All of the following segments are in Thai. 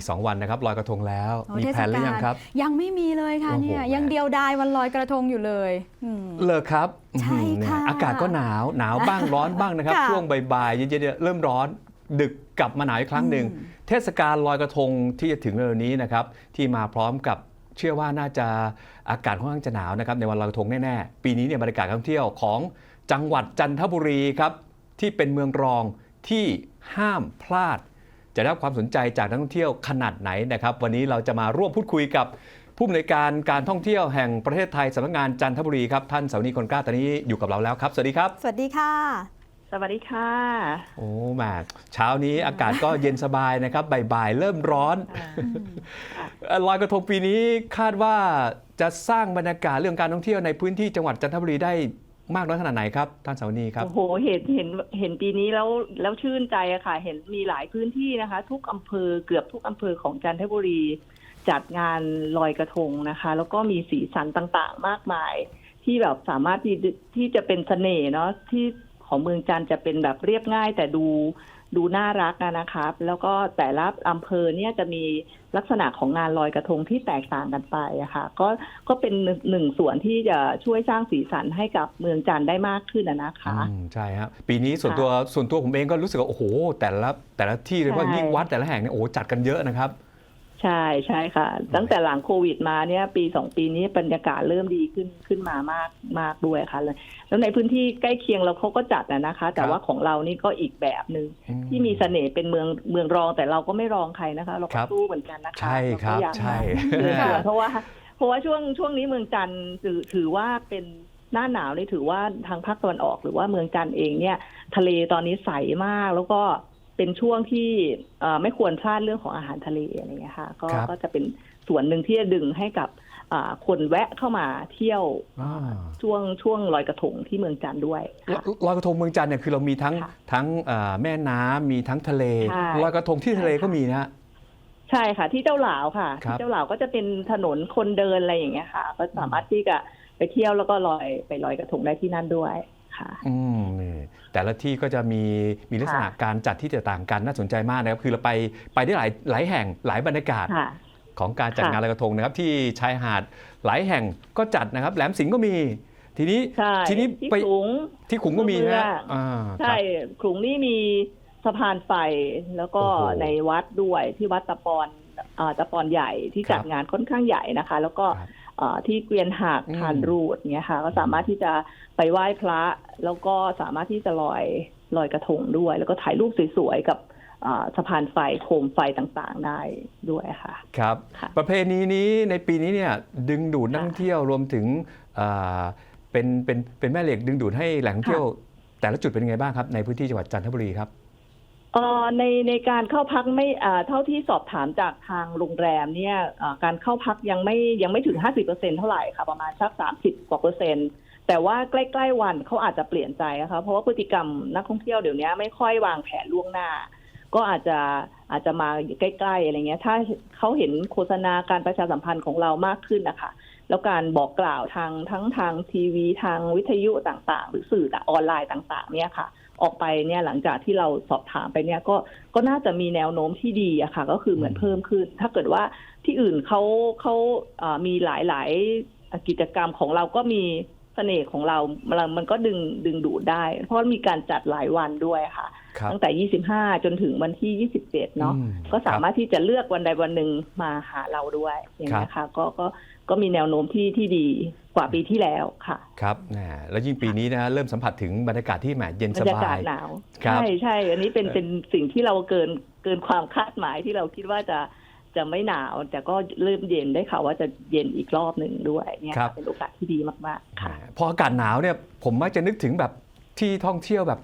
อีก 2 วันนะครับลอยกระทงแล้วโอ้มีเทแผศนหรืกาอยังลครับ ยังไม่มีเลยค่ะโอ้โหเนี่ยแหมยังเดียวดายวันลอยกระทงอยู่เลยอืมเลิกครับใช่อื้อหือค่ะเนี่ยอากาศก็หนาวหนาวบ้างร้อนบ้างนะครับค่ะช่วงบ่ายๆเย็นๆเนี่ยเริ่มร้อนดึกกลับมาหนาวอีกครั้งหนึ่งอืมเทศกาลลอยกระทงที่จะถึงเร็วๆนี้นะครับที่มาพร้อมกับเชื่อว่าน่าจะอากาศค่อนข้างจะหนาวนะครับในวันลอยกระทงแน่ๆ ปีนี้เนี่ยบรรยากาศการท่องเที่ยวของจังหวัดจันทบุรีครับที่เป็นเมืองรองที่ห้ามพลาด จะได้รับความสนใจจากนักท่องเที่ยวขนาดไหนนะครับ วันนี้เราจะมาร่วมพูดคุยกับผู้อำนวยการการท่องเที่ยวแห่งประเทศไทยสำนักงานจันทบุรีครับท่านเสาวนีคนกล้าตอนนี้อยู่กับเราแล้วครับ สวัสดีครับ สวัสดีค่ะ สวัสดีค่ะ โอ้แหมเช้านี้อากาศก็เย็นสบายนะครับบ่ายๆเริ่มร้อนเอ่อลอยกระทงปีนี้คาดว่าจะสร้างบรรยากาศเรื่องการท่องเที่ยวในพื้นที่จังหวัดจันทบุรีได้ มากน้อยขนาดไหนครับท่านเสาวนีครับ โอ้โหเห็นเห็นเห็นปีนี้แล้วแล้วชื่นใจอะค่ะ เห็นมีหลายพื้นที่นะคะ ทุกอำเภอเกือบทุกอำเภอของจันทบุรี จัดงานลอยกระทงนะคะ แล้วก็มีสีสันต่างๆ มากมาย ที่แบบสามารถที่ที่จะเป็นเสน่ห์เนาะที่ของเมืองจันทร์จะเป็นแบบเรียบง่ายแต่ดู ดูน่ารักอะนะครับ แล้วก็แต่ละอำเภอเนี่ยจะมีลักษณะของงานลอยกระทงที่แตกต่างกันไปอะค่ะก็ก็เป็นหนึ่งหนึ่งส่วนที่จะช่วยสร้างสีสันให้กับเมืองจันทร์ได้มากขึ้นอะนะคะอืมใช่ครับปีนี้ส่วนตัวส่วนตัวผมเองก็รู้สึกว่าโอ้โห แต่ละแต่ละที่เลยว่าใช่ยิ่งวัดแต่ละแห่งเนี่ยโอ้โหจัดกันเยอะนะครับ ใช่ใช่ค่ะ ตั้งแต่หลังโควิดมาเนี่ย ปีสองปีนี้บรรยากาศเริ่มดีขึ้นขึ้นมามากมากด้วยค่ะเลยแล้วในพื้นที่ใกล้เคียงเราเขาก็จัดนะนะคะ แต่ว่าของเรานี่ก็อีกแบบหนึ่งอืมที่มีเสน่ห์เป็นเมืองเมืองรองแต่เราก็ไม่รองใครนะคะ เราครัก็บสู้เหมือนกันนะคะใช่ครับเาก็อยากใช่เชิญชวนค่ะเพราะว่าเพราะว่าช่วงช่วงนี้เมืองจันทร์ถือถือว่าเป็นหน้าหนาวนี่ถือว่าทางภาคตะวันออกหรือว่าเมืองจันทร์เองเนี่ย ทะเลตอนนี้ใสมากแล้วก็ เป็นช่วงที่เอ่อไม่ควรพลาดเรื่องของอาหารทะเลอะไรอย่างเงี้ยค่ะก็ครับก็จะเป็นส่วนหนึ่งที่จะดึงให้กับอ่าคนแวะเข้ามาเที่ยวอ่าช่วงช่วงลอยกระทงที่เมืองจันทร์ด้วยค่ะลอยกระทงเมืองจันทร์เนี่ยคือเรามีทั้งค่ะทั้งเอ่อแม่น้ำมีทั้งทะเลใช่ลอยกระทงที่ทะเลใช่ค่ะก็มีนะฮะใช่ค่ะ ที่เจ้าหลาวค่ะครับที่เจ้าหลาวก็จะเป็นถนนคนเดินอะไรอย่างเงี้ยค่ะ ก็สามารถที่จะไปเที่ยวแล้วก็ลอยไปลอยกระทงได้ที่นั่นด้วยค่ะ อืมนี่ แต่ละที่ก็จะมีมีลักษณะค่ะการจัดที่แตกต่างกันน่าสนใจมากนะครับคือเราไปไปได้หลายหลายแห่งหลายบรรยากาศค่ะของการจัดค่ะงานลอยกระทงนะครับ ที่ชายหาดหลายแห่งก็จัดนะครับ แหลมสิงห์ก็มี ทีนี้ใช่ทีนี้ที่ไปขลุงที่ขุงก็มีนะฮะเมืองอ่าใช่ครับขลุงนี่มีสะพานไฟแล้วก็โอ้โหในวัดด้วยที่วัดตะปอนอ่าตะปอนใหญ่ที่จัดครับงานค่อนข้างใหญ่นะคะ แล้วก็ครับอ่า ที่เกวียนหักอืมทานรูดเนี้ยค่ะ ก็สามารถที่จะไปไหว้พระ แล้วก็สามารถที่จะลอยลอยกระทงด้วย แล้วก็ถ่ายรูปสวยๆกับอ่าสะพานไฟโคมไฟต่างๆได้ด้วยค่ะ ครับค่ะประเพณีนี้ในปีนี้เนี่ยดึงดูดนักค่ะท่องเที่ยวรวมถึงอ่าเป็นเป็นเป็นแม่เหล็กดึงดูดให้แหล่งท่องเที่ยว แต่ละจุดเป็นยังไงบ้างครับในพื้นที่จังหวัดจันทบุรีครับ เอ่อในในการเข้าพักไม่อ่าเท่าที่สอบถามจากทางโรงแรมเนี่ยอ่าการเข้าพักยังไม่ยังไม่ถึง50เปอร์เซ็นเท่าไหร่ค่ะ ประมาณสัก30กว่าเปอร์เซ็นต์ แต่ว่าใกล้ ๆ วันเขาอาจจะเปลี่ยนใจนะคะเพราะว่าพฤติกรรมนักท่องเที่ยวเดี๋ยวนี้ไม่ค่อยวางแผนล่วงหน้า ก็อาจจะอาจจะมาใกล้ ๆ อะไรเงี้ย ถ้าเขาเห็นโฆษณาการประชาสัมพันธ์ของเรามากขึ้นนะคะ แล้วการบอกกล่าวทางทั้งทางทีวีทางวิทยุต่างๆ หรือสื่อออนไลน์ต่าง ๆ เนี่ยค่ะ ออกไปเนี่ยหลังจากที่เราสอบถามไปเนี่ยก็ก็น่าจะมีแนวโน้มที่ดีอะค่ะ ก็คือเหมือนเพิ่มขึ้น ถ้าเกิดว่าที่อื่นเขาเขาเอ่อมีหลายๆกิจกรรมของเราก็มีเสน่ห์ของเรา มันก็ดึงดึงดูดได้ เพราะมีการจัดหลายวันด้วยค่ะ ตั้งแต่ 25 จนถึงวันที่ 27 เนาะอืมก็สามารถที่จะเลือกวันใดวันหนึ่งมาหาเราด้วยอย่างนี้ยค่ะก็ก็ก็มีแนวโน้มที่ที่ดีกว่าปีที่แล้วค่ะ ครับแหมแล้วยิ่งปีนี้นะเริ่มสัมผัสถึงบรรยากาศที่แหมเย็นบรสรยาบากาศยหนาวครับใช่ใช่อันนี้เป็นเป็นสิ่งที่เราเกินเกินความคาดหมายที่เราคิดว่าจะจะไม่หนาว แต่ก็เริ่มเย็นได้ข่าวว่าจะเย็นอีกรอบหนึ่งด้วยเนี่ยครับเป็นโอกาสที่ดีมากๆค่ะพออากาศหนาวเนี่ยผมมักจะนึกถึงแบบที่ท่องเที่ยวแบบ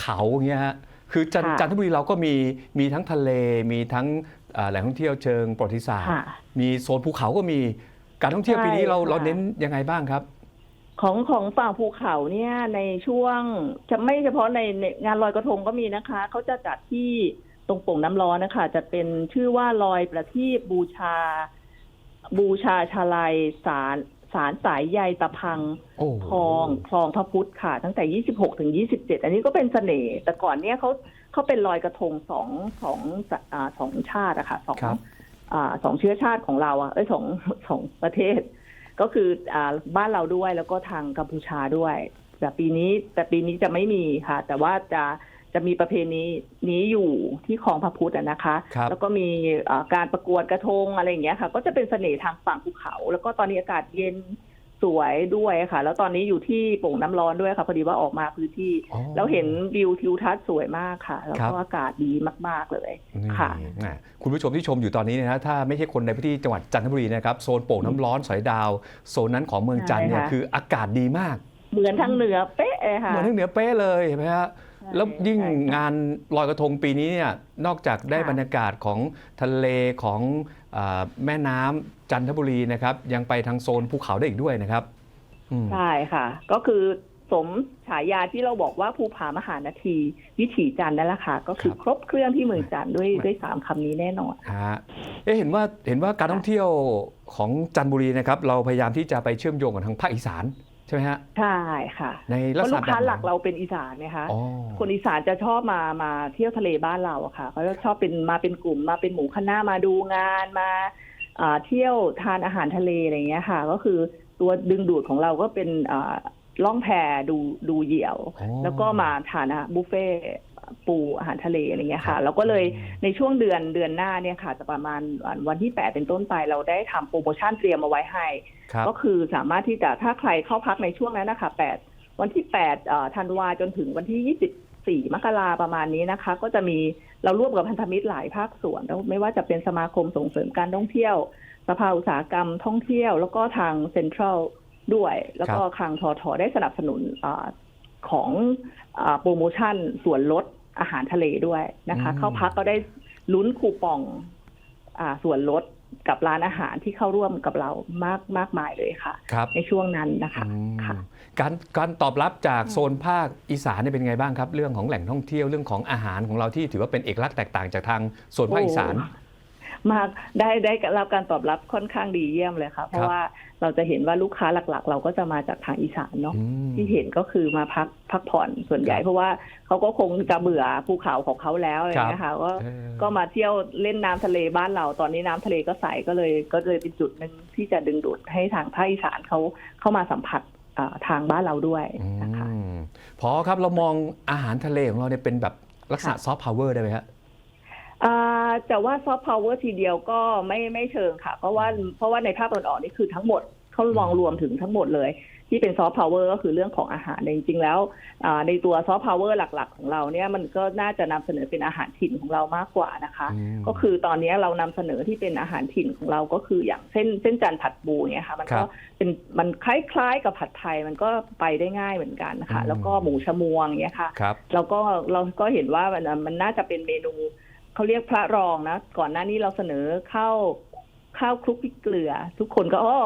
เขาอย่างเงี้ยฮะ คือจันค่ะจันทบุรีเราก็มีมีทั้งทะเล มีทั้งอ่าแหล่งท่องเที่ยวเชิงประวัติศาสตร์ค่ะมีโซนภูเขาก็มีการท่องเที่ยวใช่ปีนี้เราค่ะเราเน้นยังไงบ้างครับ ของของฝั่งภูเขาเนี่ยในช่วงจะไม่เฉพาะในในงานลอยกระทงก็มีนะคะเขาจะจัดที่ตรงโป่งน้ำร้อนนะคะจะเป็นชื่อว่าลอยประทีปบูชา บูชาชาลัยสาร สารสายใยตะพังโอ้โหคลองคลองพระพุทธค่ะ ตั้งแต่ 26 ถึง 27 อันนี้ก็เป็นเสน่ห์แต่ก่อนเนี้ยเขาเขาเป็นลอยกระทงสองสองอ่าสองชาติอะค่ะสองครับอาสองเชื้อชาติของเราอะเอ้ยสองสองประเทศ ก็คืออ่าบ้านเราด้วยแล้วก็ทางกัมพูชาด้วย แต่ปีนี้แต่ปีนี้จะไม่มีค่ะ แต่ว่าจะ จะมีประเพณีนี้อยู่ที่คลองพระพุทธอะนะคะครับแล้วก็มีอ่าการประกวดกระทงอะไรอย่างเงี้ยค่ะ ก็จะเป็นเสน่ห์ทางฝั่งภูเขา แล้วก็ตอนนี้อากาศเย็นสวยด้วยค่ะ แล้วตอนนี้อยู่ที่โป่งน้ำร้อนด้วยค่ะ พอดีว่าออกมาพื้นที่อ๋อแล้วเห็นวิวทิวทัศน์สวยมากค่ะ แล้วครัก็บอากาศดีมาก ๆเลยนี่ค่ะนะคุณผู้ชมที่ชมอยู่ตอนนี้เนยนะถ้าไม่ใช่คนในพื้นที่จังหวัดจันทบุรีนะครับโซนโป่งน้ำร้อนสอยดาว โซนนั้นของเมืองจันทร์เนี่ยใช่ค่ะคืออากาศดีมาก เหมือนทางเหนือเป๊ะเลยค่ะเหมือนทางเหนือเป๊ะเลยเห็นไหมฮะใช่ แล้วยิ่งใช่ค่ะงานลอยกระทงปีนี้เนี่ยนอกจากได้ค่ะบรรยากาศของทะเลของอาแม่น้ำจันทบุรีนะครับ ยังไปทางโซนภูเขาได้อีกด้วยนะครับอืมใช่ค่ะ ก็คือสมฉายาที่เราบอกว่าภูผามหานาที วิถีจันทร์นั่นแหละค่ะก็คือครบเครื่องที่เมืองจันทร์ด้วยด้วยสามคำนี้แน่นอนฮะเอ๊ะเห็นว่าเห็นว่าการท่องเที่ยวของจันทบุรีนะครับ เราพยายามที่จะไปเชื่อมโยงกับทางภาคอีสาน ใช่ไหมฮะ ใช่ค่ะในเพลักราะษลูณะกค้าแบบไนหลักเราเป็นอีสานนะคะ อ๋อ คนอีสานจะชอบมามาเที่ยวทะเลบ้านเราอะค่ะเขาจะชอบเป็นมาเป็นกลุ่มมาเป็นหมู่คณะมาดูงานมาอ่าเที่ยวทานอาหารทะเลอะไรอย่างเงี้ยค่ะ ก็คือตัวดึงดูดของเราก็เป็นอ่าล่องแพดูดูเหยี่ยว อ๋อ แล้วก็มาทานอาหารบุฟเฟ่ต์ ปูอาหารทะเลอะไรเงี้ยครัค่ะบเราก็เลยในช่วงเดือนเดือนหน้าเนี่ยค่ะจะประมาณวันที่ 8 เป็นต้นไปเราได้ทำโปรโมชั่นเตรียมเอาไว้ให้ครับก็คือสามารถที่จะถ้าใครเข้าพักในช่วงนั้นนะคะ8วันที่8เอ่อธันวาจนถึงวันที่ 24 มกราประมาณนี้นะคะ ก็จะมีเราร่วมกับพันธมิตรหลายภาคส่วนแล้วไม่ว่าจะเป็นสมาคมส่งเสริมการท่องเที่ยวสภาอุตสาหกรรมท่องเที่ยว แล้วก็ทางเซ็นทรัลด้วย แล้วก็ทางทอทอได้สนับสนุนอาของอาโปรโมชั่นส่วนลด อาหารทะเลด้วยนะคะอืมเข้าพักก็ได้ลุ้นคูปองอาส่วนลดกับร้านอาหารที่เข้าร่วมกับเรามากมากมายเลยค่ะครับในช่วงนั้นนะคะอืมค่ะการการตอบรับจากโซนภาคอีสานเนี่ยเป็นไงบ้างครับ เรื่องของแหล่งท่องเที่ยวเรื่องของอาหารของเราที่ถือว่าเป็นเอกลักษณ์แตกต่างจากทางโซนภาคอีสานโอ้ มากได้ได้รับการตอบรับค่อนข้างดีเยี่ยมเลยค่ะ เพราะว่าเราจะเห็นว่าลูกค้าหลักๆ เราก็จะมาจากทางอีสานเนาะอืมที่เห็นก็คือมาพักพักผ่อนส่วนใหญ่ครับเพราะว่าเขาก็คงจะเบื่อภูเขาของเขาแล้วอะไรอย่างเงี้ยค่ะก็เออก็มาเที่ยวเล่นน้ำทะเลบ้านเราตอนนี้น้ำทะเลก็ใสก็เลยก็เลยเป็นจุดหนึ่งที่จะดึงดูดให้ทางภาคอีสานเขาเข้ามาสัมผัสอ่าทางบ้านเราด้วยนะคะอืมพอครับเรามองอาหารทะเลของเราเนี่ยเป็นแบบลักษณะค่ะซอฟต์พาวเวอร์ได้ไหมฮะ อ่าแต่ว่าซอฟต์พาวเวอร์ทีเดียวก็ไม่ไม่เชิงค่ะ เพราะว่าเพราะว่าในภาคตะวันออกนี่คือทั้งหมดเขามองรวมถึงทั้งหมดเลย ที่เป็นซอฟต์พาวเวอร์ก็คือเรื่องของอาหารแต่จริงๆแล้วอ่าในตัวซอฟต์พาวเวอร์หลัก ๆ ของเราเนี่ยมันก็น่าจะนำเสนอเป็นอาหารถิ่นของเรามากกว่านะคะอืมก็คือตอนนี้เรานำเสนอที่เป็นอาหารถิ่นของเราก็คืออย่างเส้นเส้นจันทร์ผัดบูเนี่ยค่ะ มันครัก็บเป็นมันคล้ายๆกับผัดไทยมันก็ไปได้ง่ายเหมือนกันค่ะอืมแล้วก็หมูชะมวงเนี่ยค่ะครับเราก็เราก็เห็นว่ามันมันน่าจะเป็นเมนู เขาเรียกพระรองนะ ก่อนหน้านี้เราเสนอข้าวข้าวคลุกพริกเกลือ ทุกคนก็อ้อ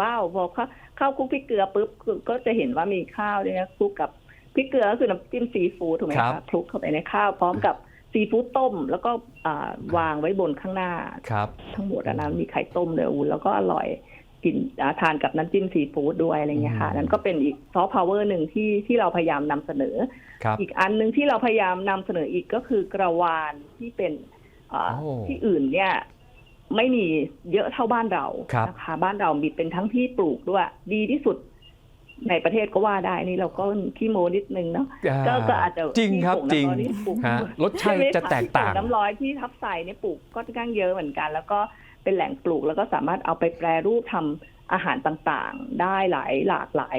ว้าวพอข้าวข้าวคลุกพริกเกลือปุ๊บก็จะเห็นว่ามีข้าวเนี่ยคลุกกับพริกเกลือก็คือน้ำจิ้มซีฟู้ดถูกไหมครัคะบคลุกเข้าไปในข้าวพร้อมกับซีฟู้ดต้ม แล้วก็อ่าวางไว้บนข้างหน้า ครับ ทั้งหมดอะนะมีไข่ต้มเลยอูแล้วก็อร่อย กินอ่าทานกับน้ำจิ้มซีฟู้ดด้วยอะไรเงี้ยค่ะอืมนั่นก็เป็นอีกซอฟต์พาวเวอร์หนึ่งที่ที่เราพยายามนำเสนอครับอีกอันหนึ่งที่เราพยายามนำเสนออีกก็คือกระวานที่เป็นอ่าโอ้ที่อื่นเนี่ยไม่มีเยอะเท่าบ้านเราครับนะคะบ้านเรามีเป็นทั้งที่ปลูกด้วย ดีที่สุดในประเทศก็ว่าได้นี่เราก็ขี้โมนิดนึงเนาะก็ก็อาจจะจริงครับที่จริงโป่น้ำร้อนนี่ปลูกฮะรสชาติใไหมจะคแตกต่างที่โป่น้ำร้อยที่ทับใส่เนี่ยปลูกก็ค่อนข้างเยอะเหมือนกัน แล้วก็ เป็นแหล่งปลูก แล้วก็สามารถเอาไปแปรรูปทำอาหารต่างๆ ได้หลายหลากหลาย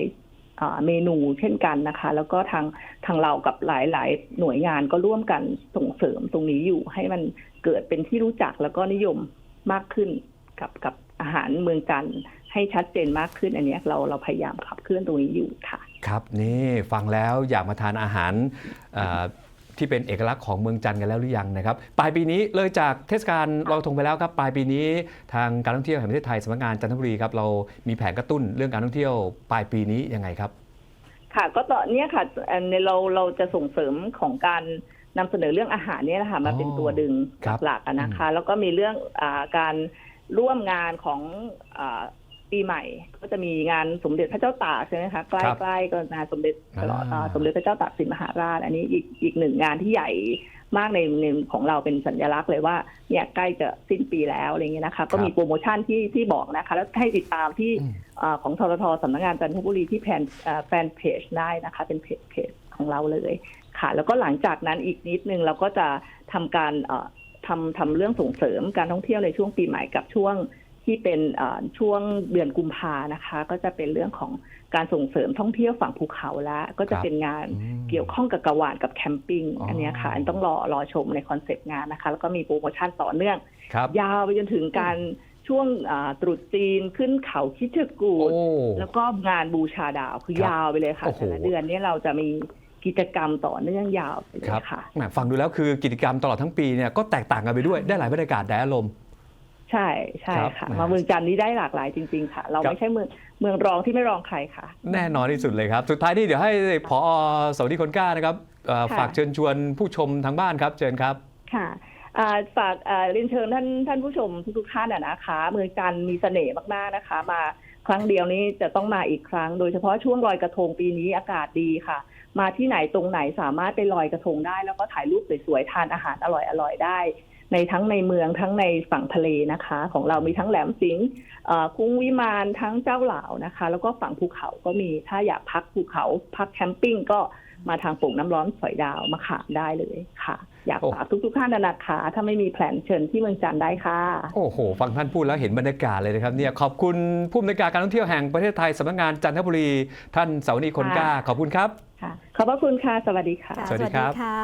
เมนูเช่นกันนะคะ แล้วก็ทางทางเรากับหลายๆ หน่วยงานก็ร่วมกันส่งเสริมตรงนี้อยู่ให้มันเกิดเป็นที่รู้จักแล้วก็นิยมมากขึ้นกับกับอาหารเมืองจันทร์ให้ชัดเจนมากขึ้นอันนี้เราเราพยายามขับเคลื่อนตรงนี้อยู่ค่ะ ครับนี่ฟังแล้วอยากมาทานอาหาร ที่เป็นเอกลักษณ์ของเมืองจันทร์กันแล้วหรือยังนะครับปลายปีนี้เลยจากเทศกาลลอยกระทงไปแล้วครับปลายปีนี้ทางการท่องเที่ยวแห่งประเทศไทยสำนักงานจันทบุรีครับเรามีแผนกระตุ้นเรื่องการท่องเที่ยวปลายปีนี้ยังไงครับ ค่ะก็ตอนเนี้ยค่ะอันนี้เราเราจะส่งเสริมของการนำเสนอเรื่องอาหารเนี่ยแหละค่ะมาเป็นอ๋อตัวดึงครับหลักๆอะนะคะ แล้วก็มีเรื่องอาการร่วมงานของอา ปีใหม่ก็จะมีงานสมเด็จพระเจ้าตากใช่ไหมคะใกครับล้ๆก็งานสมเด็จตลอดอ่าอ่าสมเด็จพระเจ้าตากสินมหาราช อันนี้อีกอีกหนึ่งงานที่ใหญ่มากในในของเราเป็นสัญลักษณ์เลยว่าเนี่ยใกล้จะสิ้นปีแล้วอะไรเงี้ยนะคะ ก็มีโปรโมชั่นที่ที่บอกนะคะ แล้วให้ติดตามที่อืมอ่าของทรทสำนักงานจันทบุรีที่แฟนอ่าแฟนเพจได้นะคะ เป็นเพจเพจของเราเลยค่ะ แล้วก็หลังจากนั้นอีกนิดนึงเราก็จะทำการเอ่อทำทำเรื่องส่งเสริมการท่องเที่ยวในช่วงปีใหม่กับช่วง ที่เป็นเอ่อช่วงเดือนกุมภานะคะ ก็จะเป็นเรื่องของการส่งเสริมท่องเที่ยวฝั่งภูเขาและก็จะเป็นงานอืมเกี่ยวข้องกับกระวานกับแคมปิ้งอ๋ออัอันเนี้ยค่ะ อันต้องรอรอชมในคอนเซปต์งานนะคะ แล้วก็มีโปรโมชั่นต่อเนื่องครับยาวไปจนถึงการช่วงอ่าตรุษจีนขึ้นเขาคิดจกูโอ้ดแล้วก็งานบูชาดาวคือครับยาวไปเลยค่ะโอ้โหแต่ละเดือนเนี้เราจะมีกิจกรรมต่อเนื่องยาวไปเลครับยค่ะแหมฟังดูแล้วคือกิจกรรมตลอดทั้งปีเนี่ยก็แตกต่างกันไปด้วยได้หลายบรรยากาศได้อารมณ์ ใช่ใช่ครับค่ะนะมาเมืองจันทร์นี้ได้หลากหลายจริง ๆ ค่ะ เราครับ ไม่ใช่เมืองเมืองรองที่ไม่รองใครค่ะ แน่นอนที่สุดเลยครับ สุดท้ายนี่เดี๋ยวให้พอสวัสดีคนกล้านะครับเอ่อค่ะ ฝากเชิญชวนผู้ชมทางบ้านครับ เชิญครับ ค่ะอ่าฝากอ่าเรียนเชิญท่านท่านผู้ชมทุกๆท่านอะนะคะ เมืองจันทร์มีเสน่ห์มากๆนะคะ มาครั้งเดียวนี้จะต้องมาอีกครั้ง โดยเฉพาะช่วงลอยกระทงปีนี้อากาศดีค่ะ มาที่ไหนตรงไหนสามารถไปลอยกระทงได้ แล้วก็ถ่ายรูปสวยๆทานอาหารอร่อยๆได้ ในทั้งในเมืองทั้งในฝั่งทะเลนะคะ ของเรามีทั้งแหลมสิงห์เอ่อคุ้งวิมานทั้งเจ้าหลาวนะคะ แล้วก็ฝั่งภูเขาก็มีถ้าอยากพักภูเขาพักแคมปิ้งก็มาทางโป่งน้ำร้อนสอยดาวมาขามได้เลยค่ะ อยากโอ้ฝากทุกๆท่านนะนะคะถ้าไม่มีแผนเชิญที่เมืองจันทร์ได้ค่ะ โอ้โห ฟังท่านพูดแล้วเห็นบรรยากาศเลยนะครับเนี่ยขอบคุณผู้อำนวยการการท่องเที่ยวแห่งประเทศไทยสำนักงานจันทบุรี ท่านเสาวนีคนกล้าขอบคุณครับค่ะขอบพระคุณค่ะ สวัสดีค่ะค่ะสวัสดีครับค่ะ